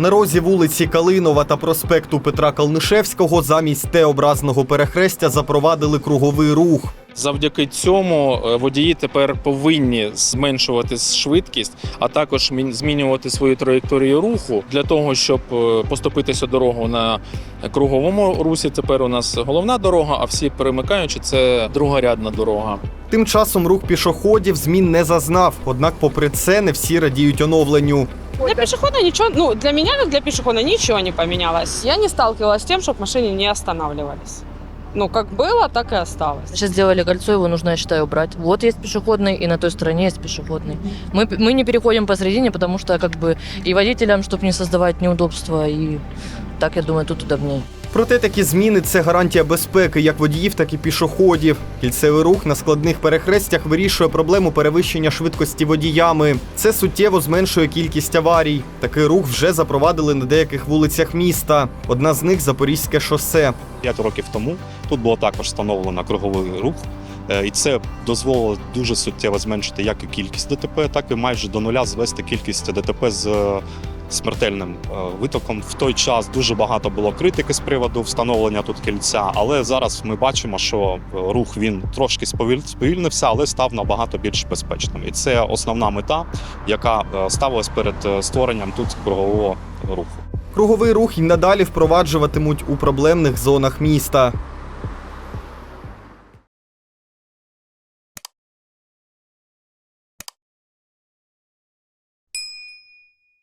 На розі вулиці Калинова та проспекту Петра Калнишевського замість Т-образного перехрестя запровадили круговий рух. Завдяки цьому е, водії тепер повинні зменшувати швидкість, а також змінювати свою траєкторію руху для того, щоб е, поступитися дорогу на круговому русі. Тепер у нас головна дорога, а всі перемикаючи це другорядна дорога. Тим часом рух пішоходів змін не зазнав. Однак, попри це, не всі радіють оновленню. Для пешехода ничего, ну, для меня, как для пешехода, ничего не поменялось. Я не сталкивалась с тем, чтобы машины не останавливались. Ну, как было, так и осталось. Сейчас сделали кольцо, его нужно, я считаю, убрать. Вот есть пешеходный, и на той стороне есть пешеходный. Мы, мы не переходим посередине, потому что как бы и водителям, чтобы не создавать неудобства, и так, я думаю, тут удобнее. Проте такі зміни це гарантія безпеки як водіїв, так і пішоходів. Кільцевий рух на складних перехрестях вирішує проблему перевищення швидкості водіями. Це суттєво зменшує кількість аварій. Такий рух вже запровадили на деяких вулицях міста. Одна з них Запорізьке шосе. П'ять років тому тут було також встановлено круговий рух, Е, і це дозволило дуже суттєво зменшити як і кількість ДТП, так і майже до нуля звести кількість ДТП з е, смертельним е, витоком. В той час дуже багато було критики з приводу встановлення тут кільця, але зараз ми бачимо, що е, рух він трошки сповільнився, але став набагато більш безпечним. І це основна мета, яка е, ставилась перед створенням тут кругового руху. Круговий рух і надалі впроваджуватимуть у проблемних зонах міста.